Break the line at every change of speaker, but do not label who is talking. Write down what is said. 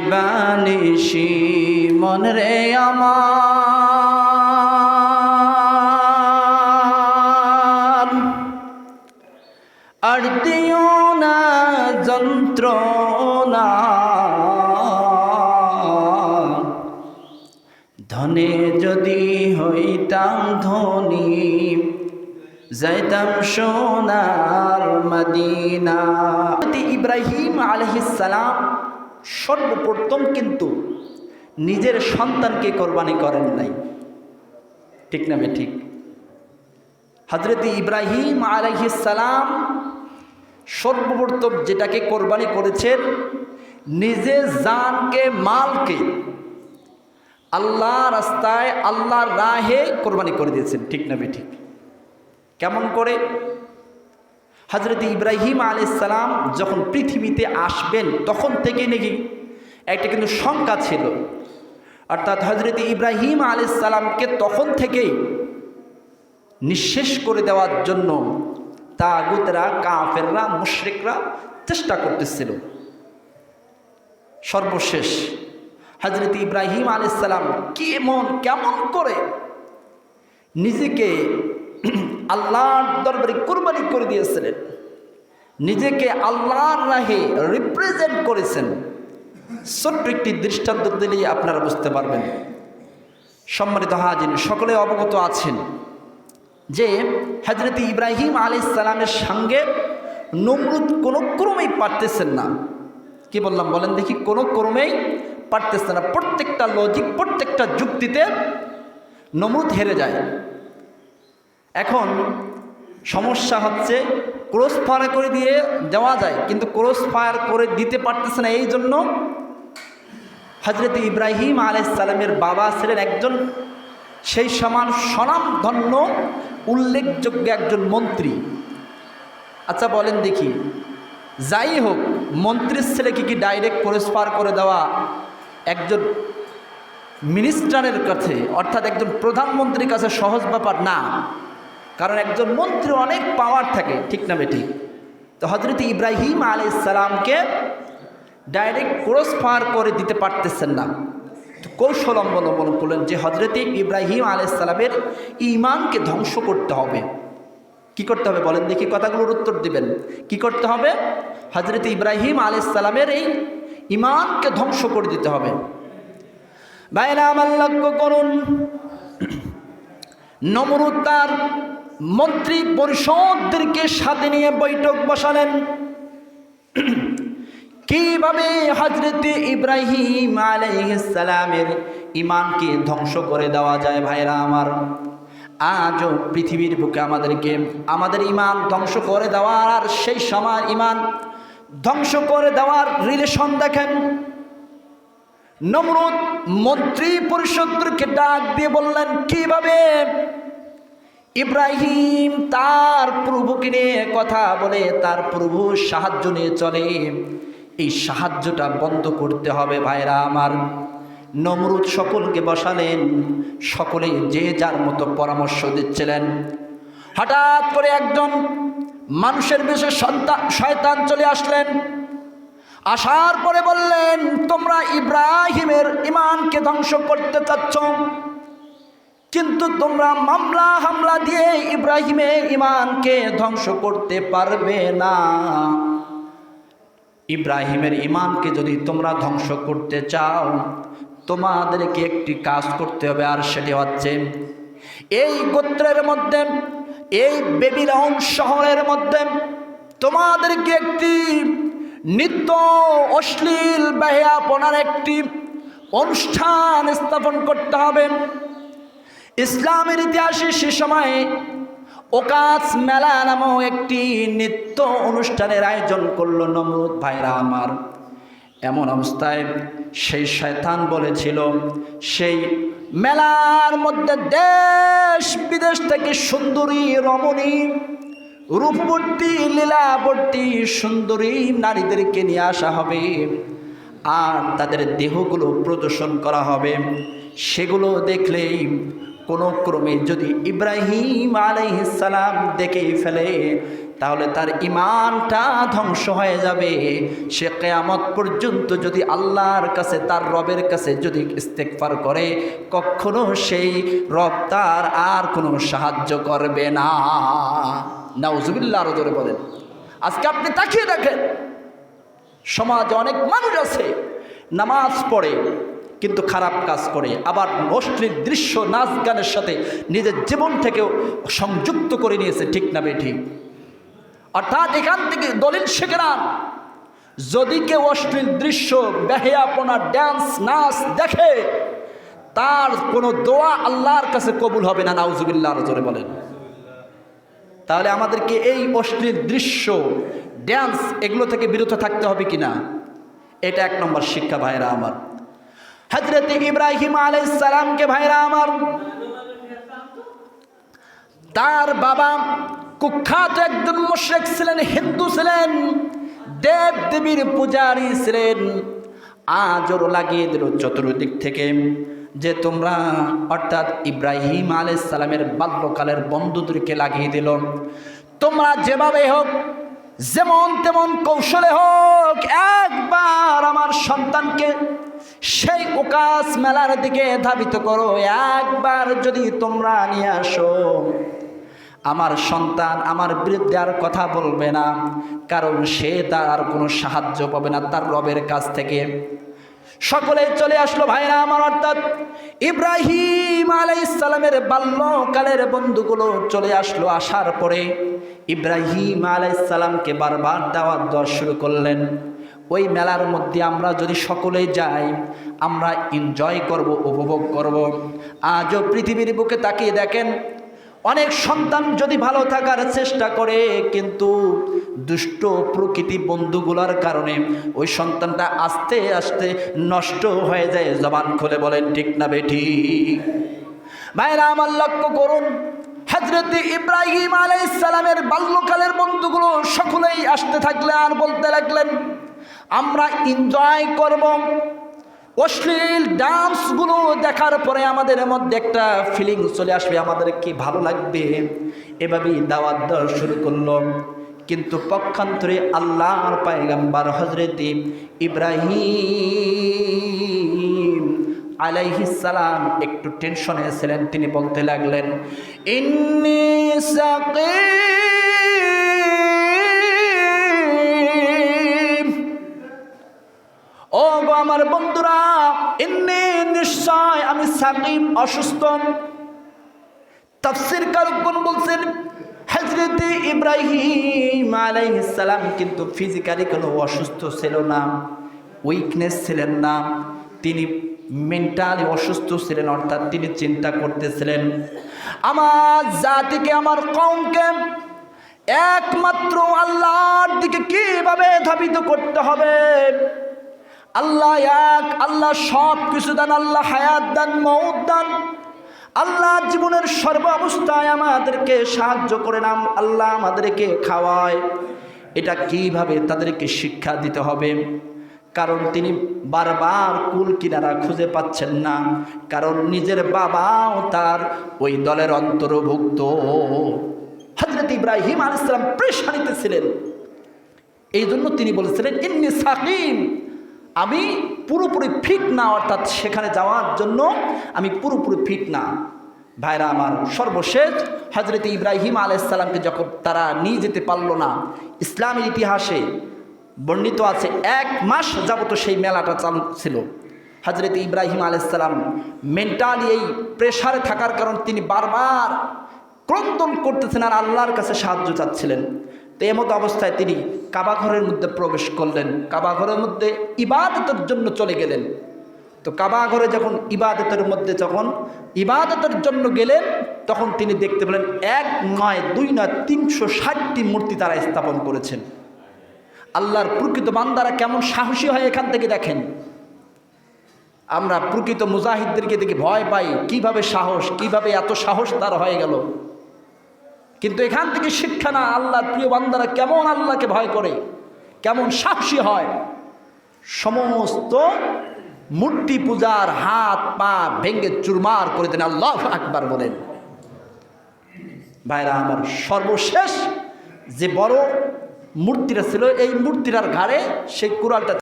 বানিসি, মন রে আমার। আর দিও না যন্ত্রণা। ধনে যদি হইতাম ধনী, যাইতাম সোনার মদিনা। ইব্রাহিম আলহিসাম সর্বপ্রথম কিন্তু নিজের সন্তানকে কোরবানি করেন নাই। ঠিক না ঠিক? হজরত ইব্রাহিম আলহিসাম সর্বপ্রথম যেটাকে কোরবানি করেছেন নিজে জানকে, মালকে আল্লাহ রাস্তায়, আল্লাহর রাহে কোরবানি করে দিয়েছেন। ঠিক না ঠিক? কেমন করে? হজরত ইব্রাহিম আলাইসালাম যখন পৃথিবীতে আসবেন, তখন থেকে নাকি একটা কিন্তু শঙ্কা ছিল। অর্থাৎ হজরত ইব্রাহিম আলাইসালামকে তখন থেকেই নিঃশেষ করে দেওয়ার জন্য তাগুতরা, কাফেররা, মুশরিকরা চেষ্টা করতেছিল। সর্বশেষ হজরত ইব্রাহিম আলাইসালাম কেমন কেমন করে নিজেকে আল্লাহর দরবারে কোরবানি করে দিয়েছিলেন। নিজেকে আল্লাহর রাহে রিপ্রেজেন্ট করেছেন। ছোট্ট একটি দৃষ্টান্ত দিলেই আপনারা বুঝতে পারবেন। সম্মানিত হাজিন সকলে অবগত আছেন যে হজরত ইব্রাহিম আলি ইসালামের সঙ্গে নমরুদ কোনো ক্রমেই পারতেছেন না। কি বললাম বলেন দেখি, কোনো ক্রমেই পারতেছে না। প্রত্যেকটা লজিক প্রত্যেকটা যুক্তিতে নমরুদ হেরে যায়। এখন সমস্যা হচ্ছে ক্রস ফায়ার করে দিয়ে দেওয়া যায়, কিন্তু ক্রস ফায়ার করে দিতে পারতেছে না, এই জন্য হজরত ইব্রাহিম আলাইসালামের বাবা ছিলেন একজন সেই সমান স্বনামধন্য, উল্লেখযোগ্য একজন মন্ত্রী। আচ্ছা বলেন দেখি। যাই হোক, মন্ত্রীর ছেলে ছেলেকে কি ডাইরেক্ট ক্রস ফায়ার করে দেওয়া একজন মিনিস্টারের কাছে, অর্থাৎ একজন প্রধানমন্ত্রীর কাছে সহজ ব্যাপার? না। কারণ একজন মন্ত্রী অনেক পাওয়ার থাকে, ঠিক না বেটি তো হজরত ইব্রাহিম আলি ইসালামকে ডাইরেক্ট ক্রস ফায়ার করে দিতে পারতেছেন না। কৌশল অবলম্বন করলেন যে হজরত ইব্রাহিম আলি ইসালামের ইমানকে ধ্বংস করতে হবে। কি করতে হবে বলেন দেখি, কথাগুলোর উত্তর দিবেন। কি করতে হবে? হজরত ইব্রাহিম আলি ইসালামের এই ইমানকে ধ্বংস করে দিতে হবে। ভাইরা আমার লক্ষ্য করুন। নমরুদ মন্ত্রী পরিষদদেরকে সাথে নিয়ে বৈঠক বসালেন। কীভাবে হজরত ইব্রাহিম আলাইসালামের ইমানকে ধ্বংস করে দেওয়া যায় ভাইরা আমার? আজও পৃথিবীর বুকে আমাদেরকে আমাদের ইমান ধ্বংস করে দেওয়ার আর সেই সময় ইমান ধ্বংস করে দেওয়ার রিলেশন দেখেন। নমরুদ মন্ত্রী পরিষদকে ডাক দিয়ে বললেন, কীভাবে ইব্রাহিম তার প্রভুকে নিয়ে কথা বলে, তার প্রভু সাহায্য নিয়ে চলে। এই সাহায্যটা বন্ধ করতে হবে ভাইরা আমার। নমরুদ সকলকে বসালেন, সকলে যে যার মতো পরামর্শ দিচ্ছিলেন। হঠাৎ করে একজন মানুষের বেশে সন্তান শয়তান চলে আসলেন। আসার পরে বললেন, তোমরা ইব্রাহিমের ইমানকে ধ্বংস করতে চাচ্ছ? কিন্তু তোমরা মামলা হামলা দিয়ে ইব্রাহিমের ইমানকে ধ্বংস করতে পারবে না। ইব্রাহিমের ইমানকে যদি তোমরা ধ্বংস করতে চাও, তোমাদেরকে একটি কাজ করতে হবে, আর সেটি হচ্ছে এই গোত্রের মধ্যে, এই বেবিলন শহরের মধ্যে তোমাদেরকে একটি নিত্য অশ্লীল ব্যয়াপনার একটি অনুষ্ঠান স্থাপন করতে হবে। ইসলামের ইতিহাসে সে সময়ে ওকাস মেলা নামক একটি নৃত্য অনুষ্ঠানের আয়োজন করল নমরুদ ভাইরা আমার। এমন অবস্থায় সেই শয়তান বলেছিল, সেই মেলার মধ্যে দেশ বিদেশ থেকে সুন্দরী রমণী, রূপবর্তী, লীলাবর্তী সুন্দরী নারীদেরকে নিয়ে আসা হবে আর তাদের দেহগুলো প্রদর্শন করা হবে। সেগুলো দেখলেই কোনো ক্রমে যদি ইব্রাহিম আলাইহিসালাম দেখে ফেলে, তাহলে তার ইমানটা ধ্বংস হয়ে যাবে। সে কেয়ামত পর্যন্ত যদি আল্লাহর কাছে, তার রবের কাছে যদি ইস্তেকফার করে, কখনো সেই রব তার আর কোনো সাহায্য করবে না। নাউজুবিল্লাহ আরও জোরে বলেন। আজকে আপনি তাকিয়ে দেখেন, সমাজে অনেক মানুষ আছে, নামাজ পড়ে কিন্তু খারাপ কাজ করে। আবার অশ্লীল দৃশ্য, নাচ গানের সাথে নিজের জীবন থেকেও সংযুক্ত করে নিয়েছে, ঠিক না বেঠিক অর্থাৎ এখান থেকে দলিল শিখে নেন যদি কেউ অশ্লীল দৃশ্য, বেহেয়াপনা ড্যান্স নাচ দেখে, তার কোনো দোয়া আল্লাহর কাছে কবুল হবে না, নাউজুবিল্লাহ জোরে বলেন। তাহলে আমাদেরকে এই অশ্লীল দৃশ্য ড্যান্স এগুলো থেকে বিরত থাকতে হবে কিনা? এটা এক নম্বর শিক্ষা ভাইরা আমার। হজরত ইব্রাহিম আলাইসালামকে ভাইরা আমার, তার বাবা কুখ্যাত একজন মুশরিক ছিলেন, হিন্দু ছিলেন দেব দেবীর পূজারী ছিলেন। আজরও লাগিয়ে দিল চতুর্দিক থেকে যে তোমরা অর্থাৎ ইব্রাহিম আলাইহিস সালামের বাল্যকালের বন্ধুদেরকে লাগিয়ে দিল। তোমরা যেভাবে হোক যেমন তেমন কৌশলে হোক, একবার আমার সন্তানকে সেই ওকাশ মেলার দিকে ধাবিত করো। একবার যদি তোমরা নিয়ে আসো, আমার সন্তান আমার বিরুদ্ধে আর কথা বলবে না, কারণ সে তার আর কোনো সাহায্য পাবে না তার রবের কাছ থেকে। সকলে চলে আসলো ভাইরা আমার, অর্থাৎ ইব্রাহিম আলাইসালামের বাল্যকালের বন্ধুগুলো চলে আসলো আসার পরে ইব্রাহিম আলাইসালামকে বারবার দাওয়াত দেওয়া শুরু করলেন। ওই মেলার মধ্যে আমরা যদি সকলেই যাই, আমরা এনজয় করব, উপভোগ করব। আজও পৃথিবীর বুকে তাকিয়ে দেখেন অনেক সন্তান যদি ভালো থাকার চেষ্টা করে, কিন্তু দুষ্ট প্রকৃতি বন্ধুগুলোর কারণে ওই সন্তানটা আস্তে আস্তে নষ্ট হয়ে যায়। জবান খুলে বলেন, ঠিক না বেঠি? ভাইরা, আমার লক্ষ্য করুন হজরত ইব্রাহিম আলাইসালামের বাল্যকালের বন্ধুগুলো সকলেই আসতে থাকলে আর বলতে লাগলেন, আমরা এনজয় করব। অশ্লীল ডান্সগুলো দেখার পরে আমাদের মধ্যে একটা ফিলিং চলে আসবে, আমাদের কি ভালো লাগবে? এভাবেই দাওয়াত দেওয়া শুরু করল। কিন্তু পক্ষান্তরে আল্লাহর পায়গাম্বার হজরত ইব্রাহিম সালাম একটু টেনশনে ছিলেন, তিনি বলতে লাগলেন, ইন্নি আমার বন্ধুরা এমনি নিশ্চয় আমি সাকিম অসুস্থ। তাফসির কারকগণ বলছেন হজরত ইব্রাহিম সালাম কিন্তু ফিজিক্যালি কোনো অসুস্থ ছিল না উইকনেস ছিলেন না, তিনি মেন্টালি অসুস্থ ছিলেন, অর্থাৎ তিনি চিন্তা করতেছিলেন। আমার জাতিকে, আমার কমকে একমাত্র আল্লাহর দিকে কীভাবে ধাবিত করতে হবে? আল্লাহ এক, আল্লাহ সব কিছু দান, আল্লাহ হায়াত দান মৌত দান। আল্লাহ জীবনের সর্ব অবস্থায় আমাদেরকে সাহায্য করে নাম, আল্লাহ আমাদেরকে খাওয়ায়। এটা কীভাবে তাদেরকে শিক্ষা দিতে হবে? কারণ তিনি বারবার কুল কিনারা খুঁজে পাচ্ছেন না। কারণ নিজের বাবাও তার ওই দলের অন্তর্ভুক্ত। হজরত ইব্রাহিম আল ইসলাম প্রেশানিতে ছিলেন। এই জন্য তিনি বলেছিলেন, ইন্নি সাকিম। আমি পুরোপুরি ফিট না, অর্থাৎ সেখানে যাওয়ার জন্য আমি পুরোপুরি ফিট না। ভাইরা আমার সর্বশেষ হজরত ইব্রাহিম আলাইসাল্লামকে যখন তারা নিয়ে যেতে পারল না, ইসলামের ইতিহাসে বর্ণিত আছে, এক মাস যাবত সেই মেলাটা চালু ছিল। হজরত ইব্রাহিম আলাইসাল্লাম মেন্টালি এই প্রেশারে থাকার কারণ তিনি বারবার ক্রন্দন করতেছেন আর আল্লাহর কাছে সাহায্য চাচ্ছিলেন। তো এমতো অবস্থায় তিনি কাবাঘরের মধ্যে প্রবেশ করলেন। কাবাঘরের মধ্যে ইবাদতের জন্য চলে গেলেন। তো কাবাঘরে যখন ইবাদতের মধ্যে যখন ইবাদতের জন্য গেলেন, তখন তিনি দেখতে পেলেন এক নয়, দুই নয়, তিনশো ষাটটি মূর্তি তারা স্থাপন করেছেন। আল্লাহর প্রকৃত বান্দারা কেমন সাহসী হয় এখান থেকে দেখেন। আমরা প্রকৃত মুজাহিদদেরকে দেখে ভয় পাই, কীভাবে সাহস, কীভাবে এত সাহস তার হয়ে গেল। কিন্তু এখান থেকে শিক্ষা না, আল্লাহর প্রিয় বান্দারা কেমন আল্লাহকে ভয় করে? কেমন সাহসী হয়? সমস্ত মূর্তি পূজার হাত, পা ভেঙ্গে চুরমার করে দেন। আল্লাহ আকবার বলেন। ভাইরা, আমার সর্বশেষ যে বড় মূর্তিটা ছিল, এই মূর্তিটার ঘাড়ে সেই কোরআনটা